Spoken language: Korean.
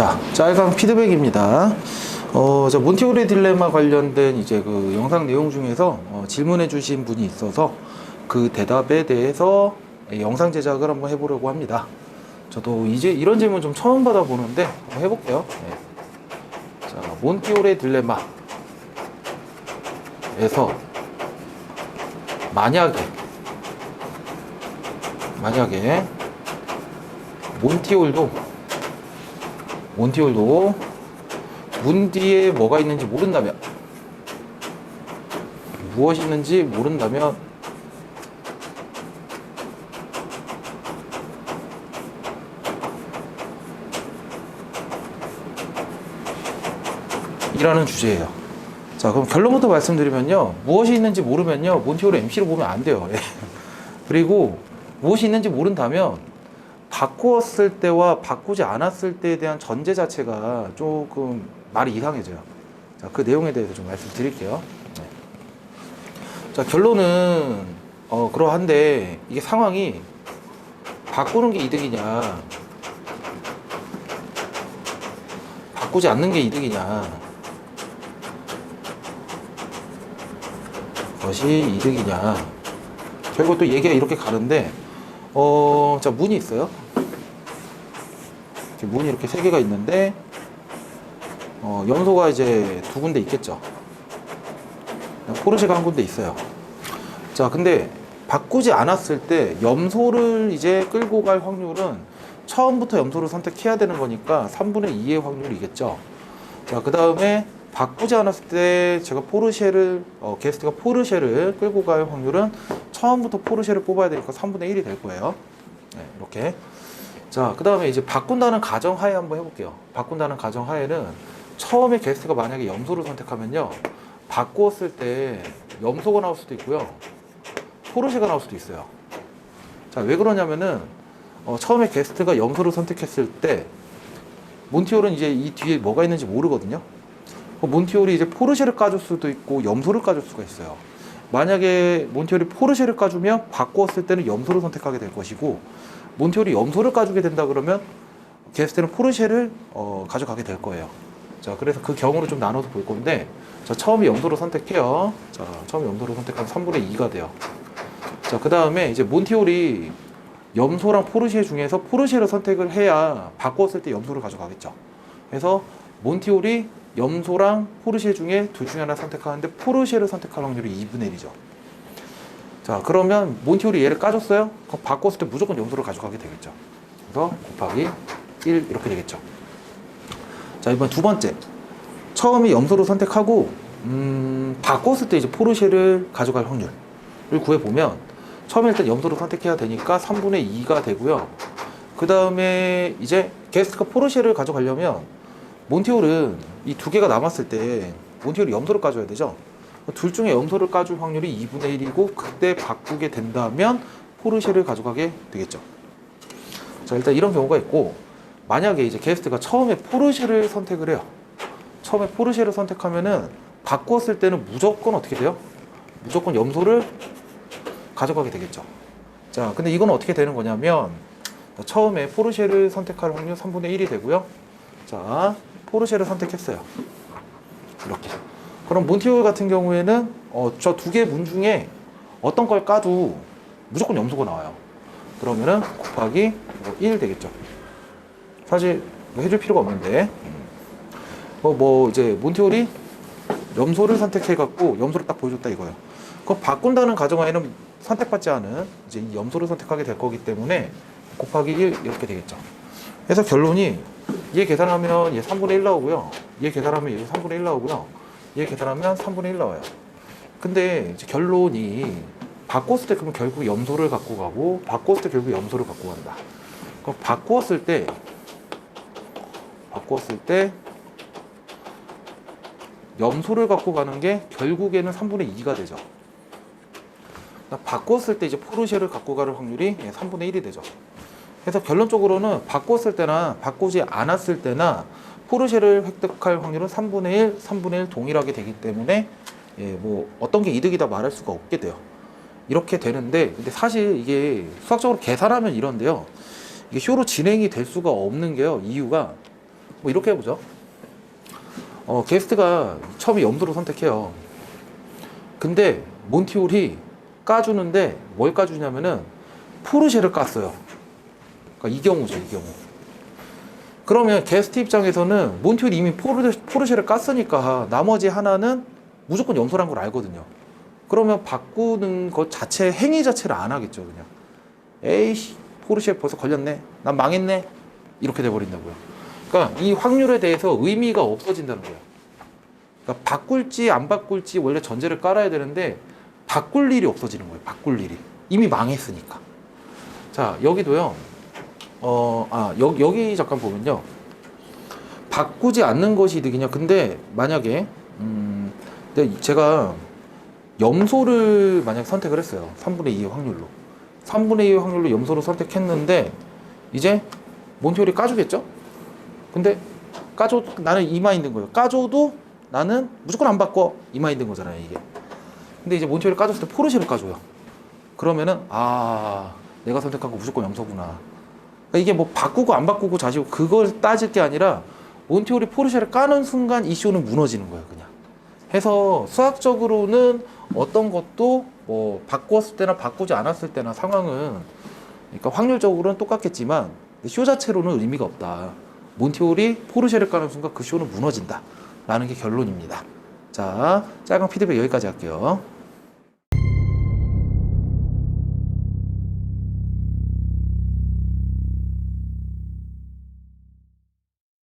자, 짤강 피드백입니다. 어, 저 몬티오레 딜레마 관련된 이제 그 영상 내용 중에서 어, 질문해 주신 분이 있어서 그 대답에 대해서 영상 제작을 한번 해보려고 합니다. 저도 이제 이런 질문 좀 처음 받아보는데 한번 해볼게요. 네. 자, 몬티오레 딜레마에서 만약에 만약에 몬티올도 몬티올도 문 뒤에 뭐가 있는지 모른다면 무엇이 있는지 모른다면 이라는 주제예요. 자, 그럼 결론부터 말씀드리면요. 무엇이 있는지 모르면요. 몬티오르 MC로 보면 안 돼요. 예. 그리고 무엇이 있는지 모른다면 바꾸었을 때와 바꾸지 않았을 때에 대한 전제 자체가 조금 말이 이상해져요. 자, 그 내용에 대해서 좀 말씀드릴게요. 네. 자, 결론은 어, 그러한데 이게 상황이 바꾸는 게 이득이냐, 바꾸지 않는 게 이득이냐, 것이 이득이냐. 결국 또 얘기가 이렇게 가는데, 어, 자, 문이 있어요. 문이 이렇게 세 개가 있는데, 어, 염소가 이제 두 군데 있겠죠. 포르쉐가 한 군데 있어요. 자, 근데 바꾸지 않았을 때 염소를 이제 끌고 갈 확률은 처음부터 염소를 선택해야 되는 거니까 3분의 2의 확률이겠죠. 자, 그 다음에 바꾸지 않았을 때 제가 포르쉐를, 어, 게스트가 포르쉐를 끌고 갈 확률은 처음부터 포르쉐를 뽑아야 되니까 3분의 1이 될 거예요. 네, 이렇게. 자, 그 다음에 이제 바꾼다는 가정 하에 한번 해볼게요. 바꾼다는 가정 하에는 처음에 게스트가 만약에 염소를 선택하면요. 바꾸었을 때 염소가 나올 수도 있고요. 포르쉐가 나올 수도 있어요. 자, 왜 그러냐면은 어, 처음에 게스트가 염소를 선택했을 때 몬티올은 이제 이 뒤에 뭐가 있는지 모르거든요. 어, 몬티올이 이제 포르쉐를 까줄 수도 있고 염소를 까줄 수가 있어요. 만약에 몬티올이 포르쉐를 까주면 바꾸었을 때는 염소를 선택하게 될 것이고 몬티올이 염소를 까주게 된다 그러면 게스트는 포르쉐를 어, 가져가게 될 거예요. 자, 그래서 그 경우를 좀 나눠서 볼 건데, 자, 처음에 염소를 선택해요. 자, 처음에 염소를 선택하면 3분의 2가 돼요. 자, 그 다음에 이제 몬티올이 염소랑 포르쉐 중에서 포르쉐를 선택을 해야 바꿨을 때 염소를 가져가겠죠. 그래서 몬티올이 염소랑 포르쉐 중에 둘 중에 하나 선택하는데 포르쉐를 선택할 확률이 2분의 1이죠. 자, 그러면 몬티올이 얘를 까줬어요? 그럼 바꿨을 때 무조건 염소를 가져가게 되겠죠. 그래서 곱하기 1 이렇게 되겠죠. 자, 이번 두 번째. 처음에 염소를 선택하고, 음, 바꿨을 때 이제 포르쉐를 가져갈 확률을 구해보면, 처음에 일단 염소를 선택해야 되니까 3분의 2가 되고요. 그 다음에 이제 게스트가 포르쉐를 가져가려면, 몬티올은 이 두 개가 남았을 때, 몬티올이 염소를 까줘야 되죠. 둘 중에 염소를 까줄 확률이 2분의 1이고, 그때 바꾸게 된다면 포르쉐를 가져가게 되겠죠. 자, 일단 이런 경우가 있고, 만약에 이제 게스트가 처음에 포르쉐를 선택을 해요. 처음에 포르쉐를 선택하면은 바꿨을 때는 무조건 어떻게 돼요? 무조건 염소를 가져가게 되겠죠. 자, 근데 이건 어떻게 되는 거냐면 처음에 포르쉐를 선택할 확률 3분의 1이 되고요. 자, 포르쉐를 선택했어요. 이렇게. 그럼 몬티올 같은 경우에는 어, 저 두 개 문 중에 어떤 걸 까도 무조건 염소가 나와요. 그러면은 곱하기 1 되겠죠. 사실 뭐 해줄 필요가 없는데 뭐, 뭐 이제 몬티올이 염소를 선택해갖고 염소를 딱 보여줬다 이거예요. 그 바꾼다는 가정하에는 선택받지 않은 이제 이 염소를 선택하게 될 거기 때문에 곱하기 1 이렇게 되겠죠. 그래서 결론이 얘 계산하면 얘 3분의 1 나오고요. 얘 계산하면 얘 3분의 1 나오고요. 얘 계산하면 3분의 1 나와요. 근데 결론이 바꿨을 때 그러면 결국 염소를 갖고 가고 바꿨을 때 결국 염소를 갖고 간다. 그럼 바꾸었을 때 바꿨을 때 염소를 갖고 가는 게 결국에는 3분의 2가 되죠. 그러니까 바꿨을 때 이제 포르쉐를 갖고 갈 확률이 3분의 1이 되죠. 그래서 결론적으로는 바꿨을 때나 바꾸지 않았을 때나 포르쉐를 획득할 확률은 3분의 1, 3분의 1 동일하게 되기 때문에 예, 뭐 어떤 게 이득이다 말할 수가 없게 돼요. 이렇게 되는데 근데 사실 이게 수학적으로 계산하면 이런데요. 이게 쇼로 진행이 될 수가 없는 게요. 이유가 뭐 이렇게 해보죠. 어, 게스트가 처음에 염소를 선택해요. 근데 몬티올이 까주는데 뭘 까주냐면은 포르쉐를 깠어요. 그러니까 이 경우죠, 이 경우. 그러면 게스트 입장에서는 몬티올이 이미 포르, 포르쉐를 깠으니까 나머지 하나는 무조건 염소란 걸 알거든요. 그러면 바꾸는 것 자체, 행위 자체를 안 하겠죠, 그냥. 에이씨, 포르쉐 벌써 걸렸네. 난 망했네. 이렇게 돼버린다고요. 그러니까 이 확률에 대해서 의미가 없어진다는 거예요. 그러니까 바꿀지 안 바꿀지 원래 전제를 깔아야 되는데 바꿀 일이 없어지는 거예요. 바꿀 일이 이미 망했으니까. 자 여기도요. 어, 아 여기 여기 잠깐 보면요. 바꾸지 않는 것이 이득이냐? 근데 만약에 음, 근데 제가 염소를 만약 선택을 했어요. 3분의 2의 확률로. 3분의 2의 확률로 염소를 선택했는데 이제 몬티올이 까주겠죠? 근데 까줘 나는 이 마인드인 거예요. 까줘도 나는 무조건 안 바꿔 이 마인드인 거잖아요 이게. 근데 이제 몬티올이 까줬을 때 포르쉐를 까줘요. 그러면은 아 내가 선택한 거 무조건 염소구나. 그러니까 이게 뭐 바꾸고 안 바꾸고 자시고 그걸 따질 게 아니라 몬티올이 포르쉐를 까는 순간 이 쇼는 무너지는 거예요 그냥. 해서 수학적으로는 어떤 것도 뭐 바꾸었을 때나 바꾸지 않았을 때나 상황은 그러니까 확률적으로는 똑같겠지만 쇼 자체로는 의미가 없다. 몬티올이 포르쉐를 까는 순간 그 쇼는 무너진다. 라는 게 결론입니다. 자, 짧은 피드백 여기까지 할게요.